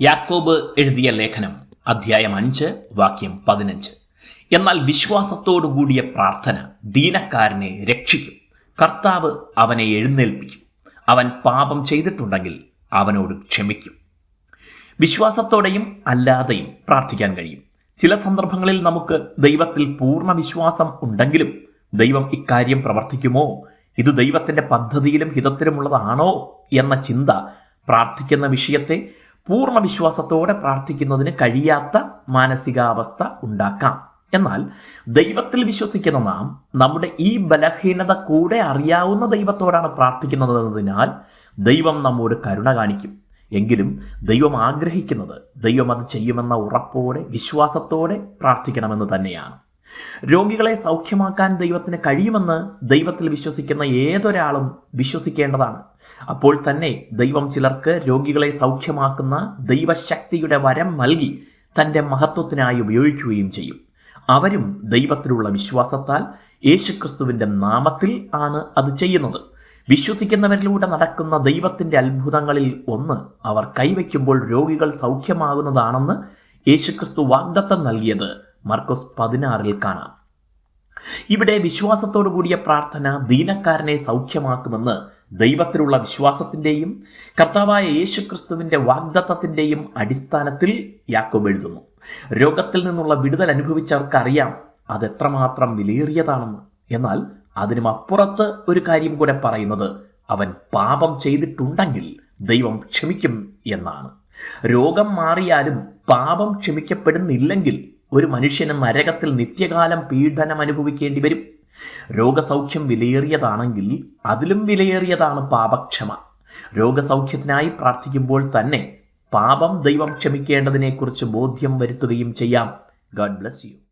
യാക്കോബ് എഴുതിയ ലേഖനം അധ്യായം അഞ്ച് വാക്യം പതിനഞ്ച്. എന്നാൽ വിശ്വാസത്തോടുകൂടിയ പ്രാർത്ഥന ദീനക്കാരനെ രക്ഷിക്കും. കർത്താവ് അവനെ എഴുന്നേൽപ്പിക്കും. അവൻ പാപം ചെയ്തിട്ടുണ്ടെങ്കിൽ അവനോട് ക്ഷമിക്കും. വിശ്വാസത്തോടെയും അല്ലാതെയും പ്രാർത്ഥിക്കാൻ കഴിയും. ചില സന്ദർഭങ്ങളിൽ നമുക്ക് ദൈവത്തിൽ പൂർണ വിശ്വാസം ഉണ്ടെങ്കിലും ദൈവം ഇക്കാര്യം പ്രവർത്തിക്കുമോ? ഇത് ദൈവത്തിന്റെ പദ്ധതിയിലും ഹിതത്തിലുമുള്ളതാണോ? എന്ന ചിന്ത പ്രാർത്ഥിക്കുന്ന വിഷയത്തെ പൂർണ വിശ്വാസത്തോടെ പ്രാർത്ഥിക്കുന്നതിന് കഴിയാത്ത മാനസികാവസ്ഥ ഉണ്ടാക്കാം. എന്നാൽ ദൈവത്തിൽ വിശ്വസിക്കുന്ന നാം നമ്മുടെ ഈ ബലഹീനത കൂടെ അറിയാവുന്ന ദൈവത്തോടാണ് പ്രാർത്ഥിക്കുന്നതെന്നതിനാൽ ദൈവം നമ്മോട് കരുണ കാണിക്കും. എങ്കിലും ദൈവം ആഗ്രഹിക്കുന്നത് ദൈവം അത് ചെയ്യുമെന്ന ഉറപ്പോടെ വിശ്വാസത്തോടെ പ്രാർത്ഥിക്കണമെന്ന് തന്നെയാണ്. രോഗികളെ സൗഖ്യമാക്കാൻ ദൈവത്തിന് കഴിയുമെന്ന് ദൈവത്തിൽ വിശ്വസിക്കുന്ന ഏതൊരാളും വിശ്വസിക്കേണ്ടതാണ്. അപ്പോൾ തന്നെ ദൈവം ചിലർക്ക് രോഗികളെ സൗഖ്യമാക്കുന്ന ദൈവശക്തിയുടെ വരം നൽകി തന്റെ മഹത്വത്തിനായി ഉപയോഗിക്കുകയും ചെയ്യും. അവരും ദൈവത്തിലുള്ള വിശ്വാസത്താൽ യേശുക്രിസ്തുവിന്റെ നാമത്തിൽ ആണ് അത് ചെയ്യുന്നത്. വിശ്വസിക്കുന്നവരിലൂടെ നടക്കുന്ന ദൈവത്തിന്റെ അത്ഭുതങ്ങളിൽ ഒന്ന് അവർ കൈവയ്ക്കുമ്പോൾ രോഗികൾ സൗഖ്യമാകുന്നതാണെന്ന് യേശുക്രിസ്തു വാഗ്ദത്തം നൽകിയത് മർക്കോസ് പതിനാറിൽ കാണാം. ഇവിടെ വിശ്വാസത്തോടു കൂടിയ പ്രാർത്ഥന ദീനക്കാരനെ സൗഖ്യമാക്കുമെന്ന് ദൈവത്തിലുള്ള വിശ്വാസത്തിന്റെയും കർത്താവായ യേശുക്രിസ്തുവിന്റെ വാഗ്ദത്തത്തിന്റെയും അടിസ്ഥാനത്തിൽ യാക്കോബ് എഴുതുന്നു. രോഗത്തിൽ നിന്നുള്ള വിടുതൽ അനുഭവിച്ചവർക്കറിയാം അതെത്രമാത്രം വിലയേറിയതാണെന്ന്. എന്നാൽ അതിനും അപ്പുറത്ത് ഒരു കാര്യം കൂടെ പറയുന്നത് അവൻ പാപം ചെയ്തിട്ടുണ്ടെങ്കിൽ ദൈവം ക്ഷമിക്കും എന്നാണ്. രോഗം മാറിയാലും പാപം ക്ഷമിക്കപ്പെടുന്നില്ലെങ്കിൽ ഒരു മനുഷ്യന് നരകത്തിൽ നിത്യകാലം പീഡനം അനുഭവിക്കേണ്ടി വരും. രോഗസൗഖ്യം വിലയേറിയതാണെങ്കിൽ അതിലും വിലയേറിയതാണ് പാപക്ഷമ. രോഗസൗഖ്യത്തിനായി പ്രാർത്ഥിക്കുമ്പോൾ തന്നെ പാപം ദൈവം ക്ഷമിക്കേണ്ടതിനെക്കുറിച്ച് ബോധ്യം വരുത്തുകയും ചെയ്യാം. God bless you.